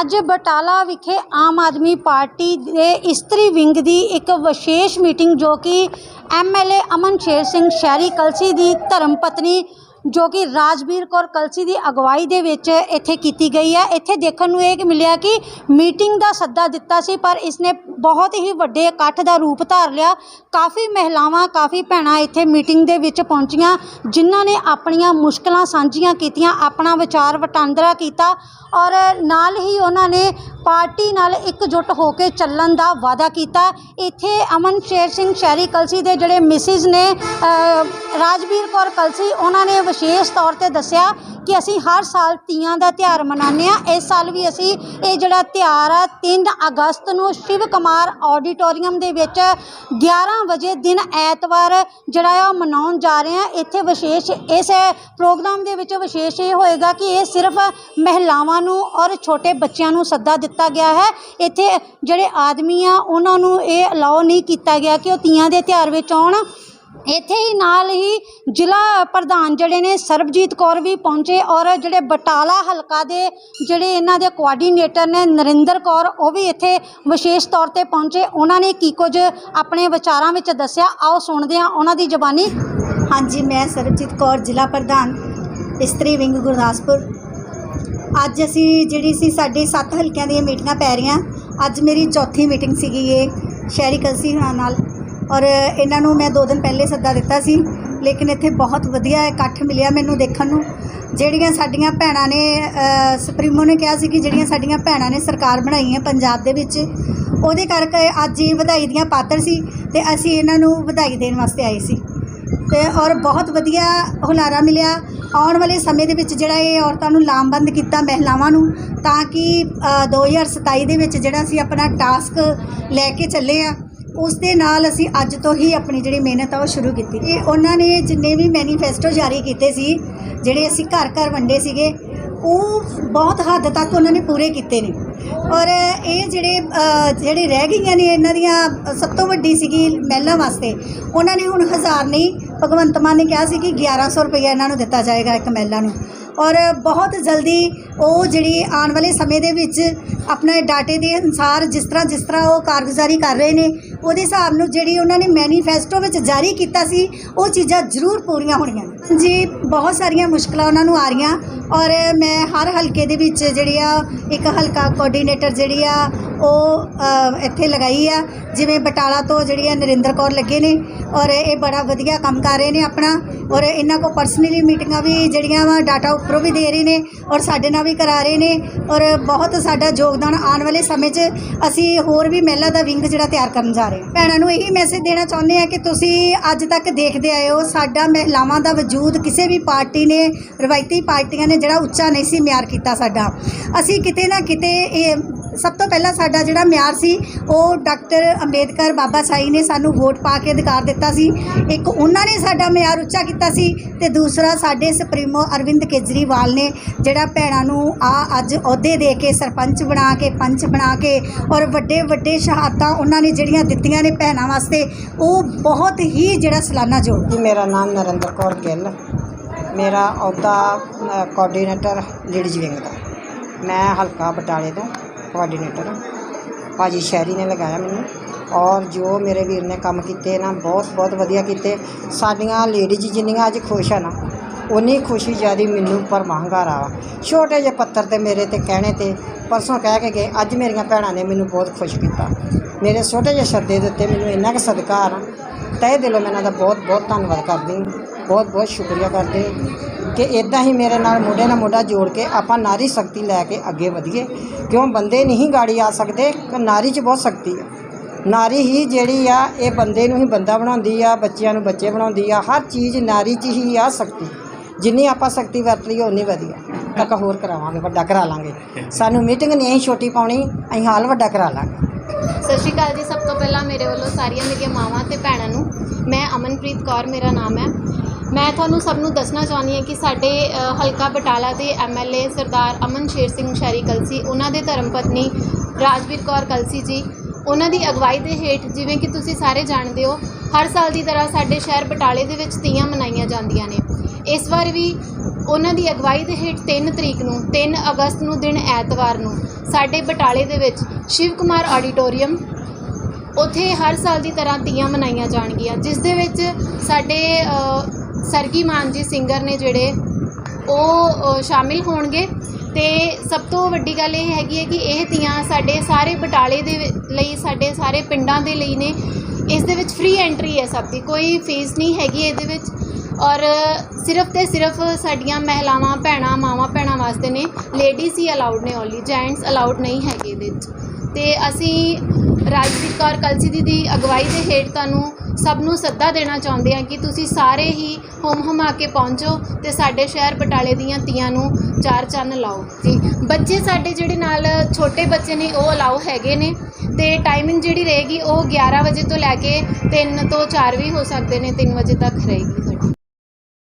ਅੱਜ ਬਟਾਲਾ ਵਿਖੇ ਆਮ ਆਦਮੀ ਪਾਰਟੀ ਦੇ ਇਸਤਰੀ ਵਿੰਗ ਦੀ ਇੱਕ ਵਿਸ਼ੇਸ਼ ਮੀਟਿੰਗ ਜੋ ਕਿ ਐਮਐਲਏ ਅਮਨ ਸ਼ੇਰ ਸਿੰਘ ਸ਼ਹਿਰੀ ਕਲਸੀ ਦੀ ਧਰਮ ਪਤਨੀ ਜੋ ਕਿ ਰਾਜਵੀਰ ਕੌਰ ਕਲਸੀ ਦੀ ਅਗਵਾਈ ਦੇ ਵਿੱਚ ਇੱਥੇ ਕੀਤੀ ਗਈ ਹੈ। ਇੱਥੇ ਦੇਖਣ ਨੂੰ ਇਹ ਮਿਲਿਆ ਕਿ ਮੀਟਿੰਗ ਦਾ ਸੱਦਾ ਦਿੱਤਾ ਸੀ ਪਰ ਇਸਨੇ ਬਹੁਤ ਹੀ ਵੱਡੇ ਇਕੱਠ ਦਾ ਰੂਪ ਧਾਰ ਲਿਆ। ਕਾਫੀ ਮਹਿਲਾਵਾਂ ਕਾਫੀ ਭੈਣਾਂ ਇੱਥੇ ਮੀਟਿੰਗ ਦੇ ਵਿੱਚ ਪਹੁੰਚੀਆਂ ਜਿਨ੍ਹਾਂ ਨੇ ਆਪਣੀਆਂ ਮੁਸ਼ਕਲਾਂ ਸਾਂਝੀਆਂ ਕੀਤੀਆਂ ਆਪਣਾ ਵਿਚਾਰ ਵਟਾਂਦਰਾ ਕੀਤਾ ਔਰ ਨਾਲ ਹੀ ਉਹਨਾਂ ਨੇ ਪਾਰਟੀ ਨਾਲ ਇਕਜੁੱਟ ਹੋ ਕੇ ਚੱਲਣ ਦਾ ਵਾਅਦਾ ਕੀਤਾ। ਇੱਥੇ ਅਮਨ ਸ਼ੇਰ ਸਿੰਘ ਸ਼ਹਿਰੀ ਕਲਸੀ ਦੇ ਜਿਹੜੇ ਮਿਸਿਸ ਨੇ ਅ, ਰਾਜਵੀਰ ਕੌਰ ਕਲਸੀ ਉਹਨਾਂ ਨੇ ਵਿਸ਼ੇਸ਼ ਤੌਰ ਤੇ ਦੱਸਿਆ ਕਿ ਅਸੀਂ ਹਰ ਸਾਲ ਤੀਆਂ ਦਾ ਤਿਉਹਾਰ ਮਨਾਉਂਦੇ ਆ ਇਸ ਸਾਲ ਵੀ ਅਸੀਂ ਇਹ ਜਿਹੜਾ ਤਿਉਹਾਰ ਆ 3 ਅਗਸਤ ਨੂੰ ਸ਼ਿਵ ਕੁਮਾਰ ਆਡੀਟੋਰੀਅਮ ਦੇ ਵਿੱਚ 11 ਵਜੇ ਦਿਨ ਐਤਵਾਰ ਜਿਹੜਾ ਆ ਉਹ ਮਨਾਉਣ ਜਾ ਰਹੇ ਆ ਇੱਥੇ ਵਿਸ਼ੇਸ਼ ਇਸ ਪ੍ਰੋਗਰਾਮ ਦੇ ਵਿੱਚ ਵਿਸ਼ੇਸ਼ ਇਹ ਹੋਏਗਾ ਕਿ ਇਹ ਸਿਰਫ ਮਹਿਲਾਵਾਂ ਨੂੰ ਔਰ ਛੋਟੇ ਬੱਚਿਆਂ ਨੂੰ ਸੱਦਾ ਦਿੱਤਾ ਗਿਆ ਹੈ। ਇੱਥੇ ਜਿਹੜੇ ਆਦਮੀ ਆ, ਉਹਨਾਂ ਨੂੰ ਇਹ ਅਲਾਉ ਨਹੀਂ ਕੀਤਾ ਗਿਆ ਕਿ ਉਹ ਤੀਆਂ ਦੇ ਤਿਉਹਾਰ ਵਿੱਚ ਆਉਣ। ਇੱਥੇ ਹੀ ਨਾਲ ਹੀ ਜ਼ਿਲ੍ਹਾ ਪ੍ਰਧਾਨ ਜਿਹੜੇ ਨੇ ਸਰਬਜੀਤ ਕੌਰ ਵੀ ਪਹੁੰਚੇ ਔਰ ਜਿਹੜੇ ਬਟਾਲਾ ਹਲਕਾ ਦੇ ਜਿਹੜੇ ਇਹਨਾਂ ਦੇ ਕੋਆਰਡੀਨੇਟਰ ਨੇ ਨਰਿੰਦਰ ਕੌਰ, ਉਹ ਵੀ ਇੱਥੇ ਵਿਸ਼ੇਸ਼ ਤੌਰ ਤੇ ਪਹੁੰਚੇ। ਉਹਨਾਂ ਨੇ ਕੀ ਕੁਝ ਆਪਣੇ ਵਿਚਾਰਾਂ ਵਿੱਚ ਦੱਸਿਆ? ਆਓ ਸੁਣਦੇ ਹਾਂ ਉਹਨਾਂ ਦੀ ਜ਼ਬਾਨੀ। ਹਾਂਜੀ, ਮੈਂ ਸਰਬਜੀਤ ਕੌਰ, ਜ਼ਿਲ੍ਹਾ ਪ੍ਰਧਾਨ, ਇਸਤਰੀ ਵਿੰਗ ਗੁਰਦਾਸਪੁਰ। ਅੱਜ ਅਸੀਂ ਜਿਹੜੀ ਸੀ ਸਾਡੇ ਸੱਤ ਹਲਕਿਆਂ ਦੀਆਂ ਮੀਟਿੰਗਾਂ ਪੈ ਰਹੀਆਂ। ਅੱਜ ਮੇਰੀ ਚੌਥੀ ਮੀਟਿੰਗ ਸੀਗੀ ਇਹ ਸ਼ਹਿਰੀ ਕਲਸੀ ਹੋਣਾ ਨਾਲ। ਔਰ ਇਹਨਾਂ ਨੂੰ ਮੈਂ ਦੋ ਦਿਨ ਪਹਿਲੇ ਸੱਦਾ ਦਿੱਤਾ ਸੀ ਲੇਕਿਨ ਇੱਥੇ ਬਹੁਤ ਵਧੀਆ ਇਕੱਠ ਮਿਲਿਆ ਮੈਨੂੰ ਦੇਖਣ ਨੂੰ। ਜਿਹੜੀਆਂ ਸਾਡੀਆਂ ਭੈਣਾਂ ਨੇ ਸੁਪਰੀਮੋ ਨੇ ਕਿਹਾ ਸੀ ਕਿ ਜਿਹੜੀਆਂ ਸਾਡੀਆਂ ਭੈਣਾਂ ਨੇ ਸਰਕਾਰ ਬਣਾਈ ਹੈ ਪੰਜਾਬ ਦੇ ਵਿੱਚ ਉਹਦੇ ਕਰਕੇ ਅੱਜ ਇਹ ਵਧਾਈ ਦੀਆਂ ਪਾਤਰ ਸੀ ਤੇ ਅਸੀਂ ਇਹਨਾਂ ਨੂੰ ਵਧਾਈ ਦੇਣ ਵਾਸਤੇ ਆਏ ਸੀ। ਤੇ ਔਰ ਬਹੁਤ ਵਧੀਆ ਹੁਲਾਰਾ ਮਿਲਿਆ। ਆਉਣ ਵਾਲੇ ਸਮੇਂ ਦੇ ਵਿੱਚ ਜਿਹੜਾ ਇਹ ਔਰਤਾਂ ਨੂੰ ਲਾਮਬੰਦ ਕੀਤਾ ਮਹਿਲਾਵਾਂ ਨੂੰ ਤਾਂ ਕਿ ਅ, 2027 ਦੇ ਵਿੱਚ ਜਿਹੜਾ ਅਸੀਂ ਆਪਣਾ ਟਾਸਕ ਲੈ ਕੇ ਚੱਲੇ ਆ ਉਸ ਦੇ ਨਾਲ ਅਸੀਂ ਅੱਜ ਤੋਂ ਹੀ ਆਪਣੀ ਜਿਹੜੀ ਮਿਹਨਤ ਆ ਉਹ ਸ਼ੁਰੂ ਕੀਤੀ। ਇਹ ਉਹਨਾਂ ਨੇ ਜਿੰਨੇ ਵੀ ਮੈਨੀਫੈਸਟੋ ਜਾਰੀ ਕੀਤੇ ਸੀ, ਜਿਹੜੇ ਅਸੀਂ ਘਰ ਘਰ ਵੰਡੇ ਸੀਗੇ, ਉਹ ਬਹੁਤ ਹੱਦ ਤੱਕ ਉਹਨਾਂ ਨੇ ਪੂਰੇ ਕੀਤੇ ਨੇ। ਔਰ ਇਹ ਜਿਹੜੇ ਜਿਹੜੇ ਰਹਿ ਗਈਆਂ ਨੇ ਇਹਨਾਂ ਦੀਆਂ, ਸਭ ਤੋਂ ਵੱਡੀ ਸੀਗੀ ਮਹਿਲਾ ਵਾਸਤੇ, ਉਹਨਾਂ ਨੇ ਹੁਣ ਹਜ਼ਾਰ ਨਹੀਂ, ਭਗਵੰਤ ਮਾਨ ਨੇ ਕਿਹਾ ਸੀ ਕਿ 1100 ਰੁਪਏ ਇਹਨਾਂ ਨੂੰ ਦਿੱਤਾ ਜਾਏਗਾ ਇੱਕ ਮਹਿਲਾ ਨੂੰ। ਔਰ ਬਹੁਤ ਜਲਦੀ ਉਹ ਜਿਹੜੀ ਆਉਣ ਵਾਲੇ ਸਮੇਂ ਦੇ ਵਿੱਚ ਆਪਣੇ ਡਾਟੇ ਦੇ ਅਨੁਸਾਰ ਜਿਸ ਤਰ੍ਹਾਂ ਜਿਸ ਤਰ੍ਹਾਂ ਉਹ ਕਾਰਗੁਜ਼ਾਰੀ ਕਰ ਰਹੇ ਨੇ ਉਹਦੇ ਹਿਸਾਬ ਨੂੰ ਜਿਹੜੀ ਉਹਨਾਂ ਨੇ ਮੈਨੀਫੈਸਟੋ ਵਿੱਚ ਜਾਰੀ ਕੀਤਾ ਸੀ, ਉਹ ਚੀਜ਼ਾਂ ਜ਼ਰੂਰ ਪੂਰੀਆਂ ਹੋਣੀਆਂ ਨੇ। ਜੀ, ਬਹੁਤ ਸਾਰੀਆਂ ਮੁਸ਼ਕਲਾਂ ਉਹਨਾਂ ਨੂੰ ਆ ਰਹੀਆਂ ਔਰ ਮੈਂ ਹਰ ਹਲਕੇ ਦੇ ਵਿੱਚ ਜਿਹੜੀ ਆ, ਇੱਕ ਹਲਕਾ ਕੋਆਰਡੀਨੇਟਰ ਜਿਹੜੀ ਆ, ਉਹ ਇੱਥੇ ਲਗਾਈ ਆ ਜਿਵੇਂ ਬਟਾਲਾ ਤੋਂ ਜਿਹੜੀ ਆ ਨਰਿੰਦਰ ਕੌਰ ਲੱਗੇ ਨੇ ਔਰ ਇਹ ਬੜਾ ਵਧੀਆ ਕੰਮ ਕਰ ਰਹੇ ਨੇ ਆਪਣਾ। ਔਰ ਇਹਨਾਂ ਕੋ ਪਰਸਨਲੀ ਮੀਟਿੰਗਾਂ ਵੀ ਜਿਹੜੀਆਂ ਵਾ ਡਾਟਾ ਉੱਪਰੋਂ ਵੀ ਦੇ ਰਹੇ ਨੇ ਔਰ ਸਾਡੇ ਨਾਲ ਵੀ ਕਰਾ ਰਹੇ ਨੇ। ਔਰ ਬਹੁਤ ਸਾਡਾ ਯੋਗਦਾਨ ਆਉਣ ਵਾਲੇ ਸਮੇਂ 'ਚ ਅਸੀਂ ਹੋਰ ਵੀ ਮਹਿਲਾ ਦਾ ਵਿੰਗ ਜਿਹੜਾ ਤਿਆਰ ਕਰਨ ਜਾ ਰਹੇ ਹਾਂ। ਭੈਣਾਂ ਨੂੰ ਇਹੀ ਮੈਸੇਜ ਦੇਣਾ ਚਾਹੁੰਦੇ ਆ ਕਿ ਤੁਸੀਂ ਅੱਜ ਤੱਕ ਦੇਖਦੇ ਆਏ ਹੋ, ਸਾਡਾ ਮਹਿਲਾਵਾਂ ਦਾ ਵਜੂਦ ਕਿਸੇ ਵੀ ਪਾਰਟੀ ਨੇ, ਰਵਾਇਤੀ ਪਾਰਟੀਆਂ ਨੇ ਜਿਹੜਾ ਉੱਚਾ ਨਹੀਂ ਸੀ ਮਿਆਰ ਕੀਤਾ ਸਾਡਾ। ਅਸੀਂ ਕਿਤੇ ਨਾ ਕਿਤੇ ਇਹ ਸਭ ਤੋਂ ਪਹਿਲਾਂ ਸਾਡਾ ਜਿਹੜਾ ਮਿਆਰ ਸੀ ਉਹ ਡਾਕਟਰ ਅੰਬੇਦਕਰ ਬਾਬਾ ਸਾਈ ਨੇ ਸਾਨੂੰ ਵੋਟ ਪਾ ਕੇ ਅਧਿਕਾਰ ਦਿੱਤਾ ਸੀ। ਇੱਕ ਉਹਨਾਂ ਨੇ ਸਾਡਾ ਮਿਆਰ ਉੱਚਾ ਕੀਤਾ ਸੀ ਤੇ ਦੂਸਰਾ ਸਾਡੇ ਸੁਪਰੀਮੋ ਅਰਵਿੰਦ ਕੇਜਰੀਵਾਲ ਨੇ ਜਿਹੜਾ ਭੈਣਾਂ ਨੂੰ ਆ ਅੱਜ ਅਹੁਦੇ ਦੇ ਕੇ ਸਰਪੰਚ ਬਣਾ ਕੇ ਪੰਚ ਬਣਾ ਕੇ ਔਰ ਵੱਡੇ ਵੱਡੇ ਸ਼ਹਾਦਤਾਂ ਉਹਨਾਂ ਨੇ ਜਿਹੜੀਆਂ ਦਿੱਤੀਆਂ ਨੇ ਭੈਣਾਂ ਵਾਸਤੇ ਉਹ ਬਹੁਤ ਹੀ ਜਿਹੜਾ ਸਲਾਨਾ ਜੋੜ। ਜੀ ਮੇਰਾ ਨਾਮ ਨਰਿੰਦਰ ਕੌਰ ਗਿੱਲ ਮੇਰਾ ਅਹੁਦਾ ਅ, ਕੋਆਰਡੀਨੇਟਰ ਲੇਡੀਜ਼ ਵਿੰਗ ਦਾ। ਮੈਂ ਹਲਕਾ ਬਟਾਲੇ ਤੋਂ। ਕੋਆਰਡੀਨੇਟਰ ਹਾਂ। ਭਾਜੀ ਸ਼ਹਿਰੀ ਨੇ ਲਗਾਇਆ ਮੈਨੂੰ। ਔਰ ਜੋ ਮੇਰੇ ਵੀਰ ਨੇ ਕੰਮ ਕੀਤੇ ਨਾ, ਬਹੁਤ ਬਹੁਤ ਵਧੀਆ ਕੀਤੇ। ਸਾਡੀਆਂ ਲੇਡੀਜ਼ ਜਿੰਨੀਆਂ ਅੱਜ ਖੁਸ਼ ਆ ਨਾ ਉਨੀ ਖੁਸ਼ੀ ਜ਼ਿਆਦੀ ਮੈਨੂੰ ਪਰ ਮਹੰਗਾਰਾ ਵਾ ਛੋਟੇ ਜਿਹੇ ਪੱਤਰ ਤੇ ਮੇਰੇ ਤੇ ਕਹਿਣੇ ਤੇ ਪਰਸੋਂ ਕਹਿ ਕੇ ਗਏ, ਅੱਜ ਮੇਰੀਆਂ ਭੈਣਾਂ ਨੇ ਮੈਨੂੰ ਬਹੁਤ ਖੁਸ਼ ਕੀਤਾ। ਮੇਰੇ ਛੋਟੇ ਜਿਹੇ ਸ਼ਬਦੇ ਦੇ ਉੱਤੇ ਮੈਨੂੰ ਇੰਨਾ ਕੁ ਸਦਕਾ ਆ ਨਾ, ਤਹਿ ਦਿਲੋਂ ਮੈਂ ਇਹਨਾਂ ਦਾ ਬਹੁਤ ਬਹੁਤ ਧੰਨਵਾਦ ਕਰਦੀ ਹਾਂ। ਬਹੁਤ ਬਹੁਤ ਸ਼ੁਕਰੀਆ ਕਰਦੀ ਕਿ ਇਦਾਂ ਹੀ ਮੇਰੇ ਨਾਲ ਮੋਢੇ ਨਾਲ ਮੋਢਾ ਜੋੜ ਕੇ ਆਪਾਂ ਨਾਰੀ ਸ਼ਕਤੀ ਲੈ ਕੇ ਅੱਗੇ ਵਧੀਏ। ਕਿਉਂ ਬੰਦੇ ਨਹੀਂ ਗਾੜੀ ਆ ਸਕਦੇ ਨਾਰੀ 'ਚ ਬਹੁਤ ਸ਼ਕਤੀ ਆ। ਨਾਰੀ ਹੀ ਜਿਹੜੀ ਆ, ਇਹ ਬੰਦੇ ਨੂੰ ਹੀ ਬੰਦਾ ਬਣਾਉਂਦੀ ਆ, ਬੱਚਿਆਂ ਨੂੰ ਬੱਚੇ ਬਣਾਉਂਦੀ ਆ, ਹਰ ਚੀਜ਼ ਨਾਰੀ 'ਚ ਹੀ ਆ ਸ਼ਕਤੀ। ਜਿੰਨੀ ਆਪਾਂ ਸ਼ਕਤੀ ਵਰਤ ਲਈਏ ਉਨੀ ਵਧੀਆ। ਤੱਕ ਹੋਰ ਕਰਾਵਾਂਗੇ, ਵੱਡਾ ਕਰਾ ਲਾਂਗੇ। ਸਾਨੂੰ ਮੀਟਿੰਗ ਨਹੀਂ ਛੋਟੀ ਪਾਉਣੀ, ਅਸੀਂ ਹਾਲ ਵੱਡਾ ਕਰਾ ਲਾਂਗੇ। ਸਤਿ ਸ਼੍ਰੀ ਅਕਾਲ ਜੀ, ਸਭ ਤੋਂ ਪਹਿਲਾਂ ਮੇਰੇ ਵੱਲੋਂ ਸਾਰੀਆਂ ਮੇਰੀਆਂ ਮਾਵਾਂ ਤੇ ਭੈਣਾਂ ਨੂੰ। ਮੈਂ ਅਮਨਪ੍ਰੀਤ ਕੌਰ, ਮੇਰਾ ਨਾਮ ਹੈ। ਮੈਂ ਤੁਹਾਨੂੰ ਸਭ ਨੂੰ ਦੱਸਣਾ ਚਾਹੁੰਦੀ ਹਾਂ ਕਿ ਸਾਡੇ ਹਲਕਾ ਬਟਾਲਾ ਦੇ ਐਮਐਲਏ ਸਰਦਾਰ ਅਮਨ ਸ਼ੇਰ ਸਿੰਘ ਸ਼ਹਿਰੀ ਕਲਸੀ, ਉਹਨਾਂ ਦੇ ਧਰਮ ਪਤਨੀ ਰਾਜਵੀਰ ਕੌਰ ਕਲਸੀ ਜੀ, ਉਹਨਾਂ ਦੀ ਅਗਵਾਈ ਦੇ ਹੇਠ ਜਿਵੇਂ ਕਿ ਤੁਸੀਂ ਸਾਰੇ ਜਾਣਦੇ ਹੋ, ਹਰ ਸਾਲ ਦੀ ਤਰ੍ਹਾਂ ਸਾਡੇ ਸ਼ਹਿਰ ਬਟਾਲੇ ਦੇ ਵਿੱਚ ਤੀਆਂ ਮਨਾਈਆਂ ਜਾਂਦੀਆਂ ਨੇ। ਇਸ ਵਾਰ ਵੀ ਉਹਨਾਂ ਦੀ ਅਗਵਾਈ ਦੇ ਹੇਠ 3 ਤਰੀਕ ਨੂੰ 3 ਅਗਸਤ ਨੂੰ ਦਿਨ ਐਤਵਾਰ ਨੂੰ ਸਾਡੇ ਬਟਾਲੇ ਦੇ ਵਿੱਚ ਸ਼ਿਵ ਕੁਮਾਰ ਆਡੀਟੋਰੀਅਮ, ਉੱਥੇ ਹਰ ਸਾਲ ਦੀ ਤਰ੍ਹਾਂ ਤੀਆਂ ਮਨਾਈਆਂ ਜਾਣਗੀਆਂ, ਜਿਸ ਦੇ ਵਿੱਚ ਸਾਡੇ ਸਰਗੀ ਮਾਨ ਜੀ ਸਿੰਗਰ ਨੇ ਜਿਹੜੇ ਉਹ ਸ਼ਾਮਿਲ ਹੋਣਗੇ। ਤੇ ਸਭ ਤੋਂ ਵੱਡੀ ਗੱਲ ਇਹ ਹੈਗੀ ਹੈ ਕਿ ਇਹ ਤੀਆਂ ਸਾਡੇ ਸਾਰੇ ਬਟਾਲੇ ਦੇ ਲਈ, ਸਾਡੇ ਸਾਰੇ ਪਿੰਡਾਂ ਦੇ ਲਈ ਨੇ। ਇਸ ਦੇ ਵਿੱਚ ਫ੍ਰੀ ਐਂਟਰੀ ਹੈ ਸਭ ਦੀ, ਕੋਈ ਫੀਸ ਨਹੀਂ ਹੈਗੀ ਇਹਦੇ ਵਿੱਚ। ਔਰ ਸਿਰਫ ਤੇ ਸਿਰਫ ਸਾਡੀਆਂ ਮਹਿਲਾਵਾਂ, ਭੈਣਾਂ, ਮਾਵਾਂ, ਭੈਣਾਂ ਵਾਸਤੇ ਨੇ। ਲੇਡੀਜ਼ ਹੀ ਅਲਾਉਡ ਨੇ ਓਨਲੀ ਜੈਂਟਸ ਅਲਾਉਡ ਨਹੀਂ ਹੈਗੇ ਇਹਦੇ ਵਿੱਚ। ਤੇ ਅਸੀਂ ਰਾਜਦੀਪ ਕੌਰ ਕਲਸੀ ਦੀ ਅਗਵਾਈ ਦੇ ਹੇਠ ਤੁਹਾਨੂੰ ਸਭ ਨੂੰ ਸੱਦਾ ਦੇਣਾ ਚਾਹੁੰਦੇ ਹਾਂ ਕਿ ਤੁਸੀਂ ਸਾਰੇ ਹੀ ਹੁਮ ਹੁਮਾ ਕੇ ਪਹੁੰਚੋ ਤੇ ਸਾਡੇ ਸ਼ਹਿਰ ਬਟਾਲੇ ਦੀਆਂ ਤੀਆਂ ਨੂੰ ਚਾਰ ਚੰਨ ਲਾਓ। ਜੀ। ਬੱਚੇ ਸਾਡੇ ਜਿਹੜੇ ਨਾਲ ਛੋਟੇ ਬੱਚੇ ਨੇ, ਉਹ ਅਲਾਉ ਹੈਗੇ ਨੇ ਤੇ ਟਾਈਮਿੰਗ ਜਿਹੜੀ ਰਹੇਗੀ ਉਹ 11 ਵਜੇ ਤੋਂ ਲੈ ਕੇ 3 ਤੋਂ 4 ਵੀ ਹੋ ਸਕਦੇ ਨੇ 3 ਵਜੇ ਤੱਕ ਰਹੇਗੀ ਸਾਡੀ।